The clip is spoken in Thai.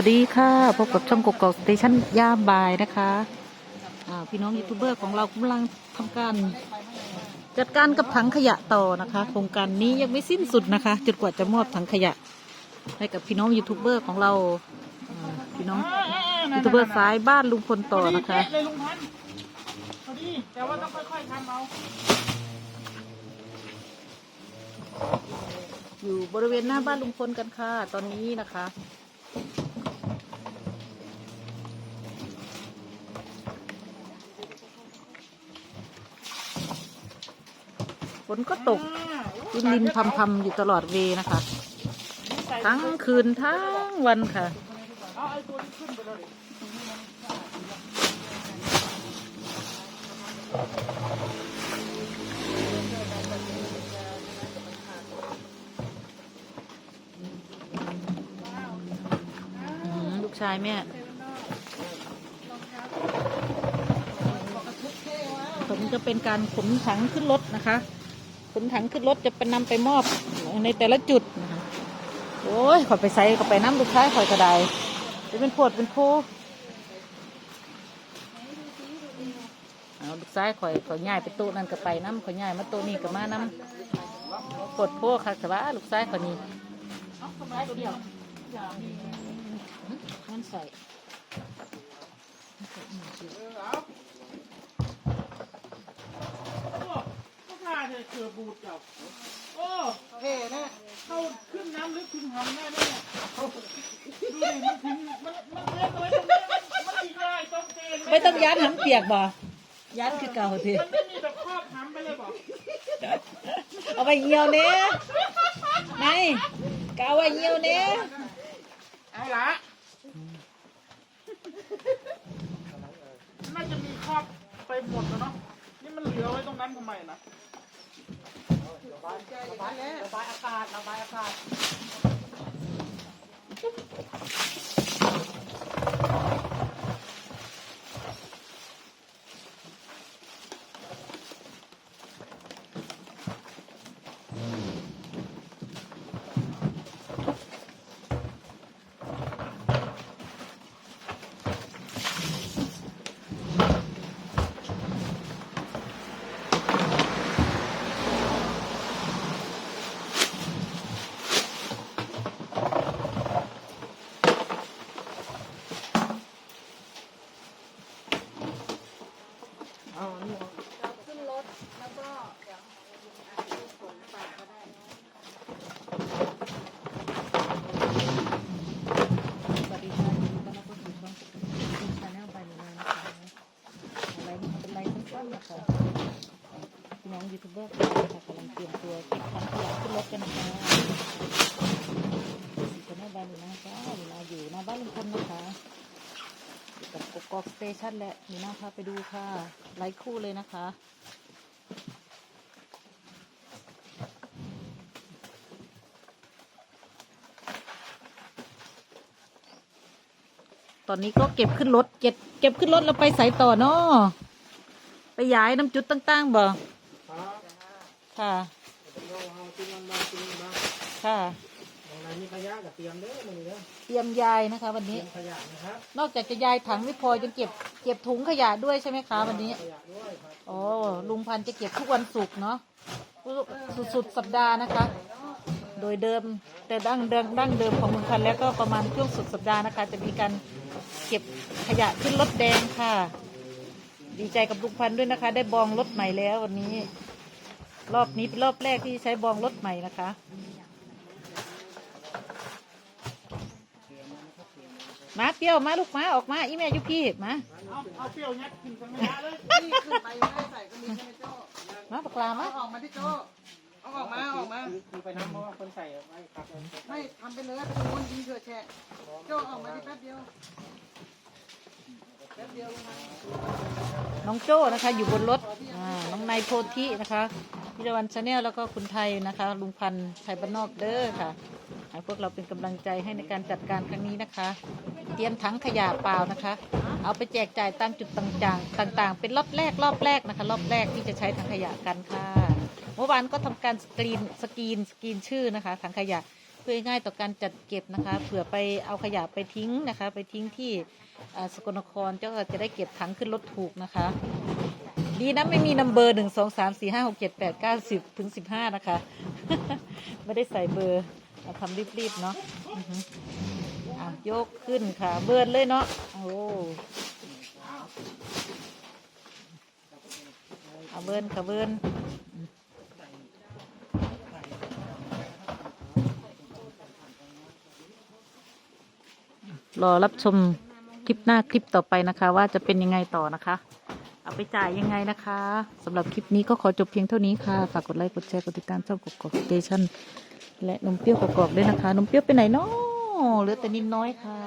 วัสดีค่ะพบกับช่องกกอกสเตชันย่ามบายนะคะพี่น้องยูทูบเบอร์ของเรากำลังทำการจัดการกับถังขยะต่อนะคะ โครงการนี้ยังไม่สิ้นสุดนะคะจนกว่าจะมอบถังขยะ ให้กับพี่น้องยูทูบเบอร์ของเราพี่น้องยูทูบเบอร์สายบ้านลุงพลต่อนะคะแต่ว่าต้องค่อยๆทำเอาอยู่บริเวณหน้าบ้านลุงพลกันค่ะ ตอนนี้นะคะ ฝนก็ตกลินลินพำพำอยู่ตลอดเวย์นะคะ ทั้งคืนทั้งวันค่ะเอาไอ้ตัวนี้ขึ้นไปเลยอืมลูกชายแม่ผมจะเป็นการขนถังขึ้นรถนะคะข นถังขึ้นรถจะเป็นนำไปมอบในแต่ละจุดนะคะโอ้ยขอยไปใส่ขอไปน้ำลูกชายขอยกระไดเป็นปวดเป็นผู้เอาลูกชายขอยขอยง่ายไปโต๊ะนั่นก็ไปน้ำขอยง่ายมาโต๊ะนี้ก็มาน้ำปวดโพค่ะแต่ว่าลูกชายขอยนี้เอาทำไมตัวเดียวมันใส่ โอ้ เธอเกือบูดเจ้าโอ้เท่นะเข้าขึ้นน้ำลึกถึงหำแน่เลยเนี่ยดูดิมันถึงมันมันเล็กเลยตรงนี้มันมันอีกได้ต้องเกณฑ์ไม่ต้องยัดน้ำเปียกบ่ยัดคือเก่าทีมันไม่มีแบบครอบหำไปเลยบอกเอาไปเหี่ยวเนี้ยไงกเอาไว้เหี่ยวเนี้ยเอาละน่าจะมีครอบไปหมดแล้วเนาะนี่มันเหลือไว้ตรงนั้นทำไมนะายแล้วระบายอากาศระบายอากาศ เอานี่เอา ขึ้นรถแล้วก็เดี๋ยวขนฝากก็ได้ สวัสดีค่ะยินดีต้อนรับเข้าสู่ช่องคุณชาแนลไปเลยนะคะอะไรนี่เป็นไรสั้ นะคะน้องยูทูบเบอร์ค่ะกำลังเตรียมตัวเก็บถังขยะขึ้นรถกันนะคะสีชาแนลไปเลยนะคะเวลาอยู่หน้าบ้านลุงพลนะคะอยู่กับกกอกสเตชันและมีหน้าพาไปดูค่ะไลค์คู่เลยนะคะตอนนี้ก็เก็บขึ้นรถเก็บเก็บขึ้นรถแล้วไปใส่ต่อเนาะ ไปย้ายน้ำจุดต่างๆบ่ครับค่ะ เราเอาจริงมันมาจริงมาค่ะตรงไหนมีขยะกับเตรียมเด้อมึงเด้อเตรียมยายนะคะ วันเตรีนี้ ยมขยะนะครับนอกจากจะยายถังไม่พอจะเก็บเก็บถุงขยะด้วยใช่ไหมคะวันนี้ ขยะด้วยครับโอ้ลุงพันธุ์จะเก็บทุกวันศุกร์เนาะสุดสุดสัปดาห์นะคะ โดยเดิมแต่ดั้งเดิมดั้งเดิมของลุงพันธุ์แล้วก็ประมาณช่วงสุดสัปดาห์นะคะ จะมีการเก็บขยะขึ้นรถแดงค่ะ ดีใจกับลุงพันธุ์ด้วยนะคะ ได้บองรถใหม่แล้ววันนี้ รอบนี้เป็นรอบแรกที่ใช้บองรถใหม่นะคะ มาเปรี้ยวมาลูกมาออกมาอีแม่อยุพี่มาเอาเอาเปรี้ยวยัดกินสังขยะเลยนี่ขึ้นไปไม่ได้ใส่ก็มีใช่ไหมโจ้มาปากลามาเอาออกมาที่โจ้เอาออกมาเอาออกมาคือไปน้ำเพราะว่าคนใส่ไว้ครับไม่ทำไปเลยไปดูมันยิงเถื่อแฉะโจ้เอาออกมาที่แป๊บเดียว น้องโจ้นะคะ อยู่บนรถน้องนายโพธินะคะพิรวันชาแนลแล้วก็คุณไทยนะคะ ลุงพันธ์ไทยบ้านนอกเด้อค่ะให้พวกเราเป็นกำลังใจให้ในการจัดการครั้งนี้นะคะ เตรียมถังขยะเปล่านะคะ เอาไปแจกจ่ายตามจุดต่างๆ ต่างๆ เป็นรอบแรกรอบแรกนะคะ รอบแรกที่จะใช้ถังขยะกันค่ะ เมื่อวานก็ทำการสกรีนสกรีนสกรีนชื่อนะคะถังขยะเพื่อง่ายต่อการจัดเก็บนะคะ เผื่อไปเอาขยะไปทิ้งนะคะ ไปทิ้งที่ สกลนครเจ้าจะได้เก็บถังขึ้นรถถูกนะคะ ดีนะไม่มีนัมเบอร์หนึ่งสองสามสี่ห้าหกเจ็ดแปดเก้าสิบถึงสิบห้านะคะ ไม่ได้ใส่เบอร์เอาทำรีบๆเนาะะยกขึ้นค่ะ เบิร์เลยเนาะโอ้เอาเบิร์นค่ะเบิร์นรอรับชม ลิปหน้าคลิปต่อไปนะคะ ว่าจะเป็นยังไงต่อนะคะ เอาไปจ่ายยังไงนะคะสำหรับคลิปนี้ก็ขอจบเพียงเท่านี้ค่ะฝากกดไลค์กดแชร์กดติดตามช่องกกอกสเตชันและนมเปรี้ยวกกอกด้วยนะคะนมเปรี้ยวไปไหนเนาะเหลือแต่นิดน้อยค่ะ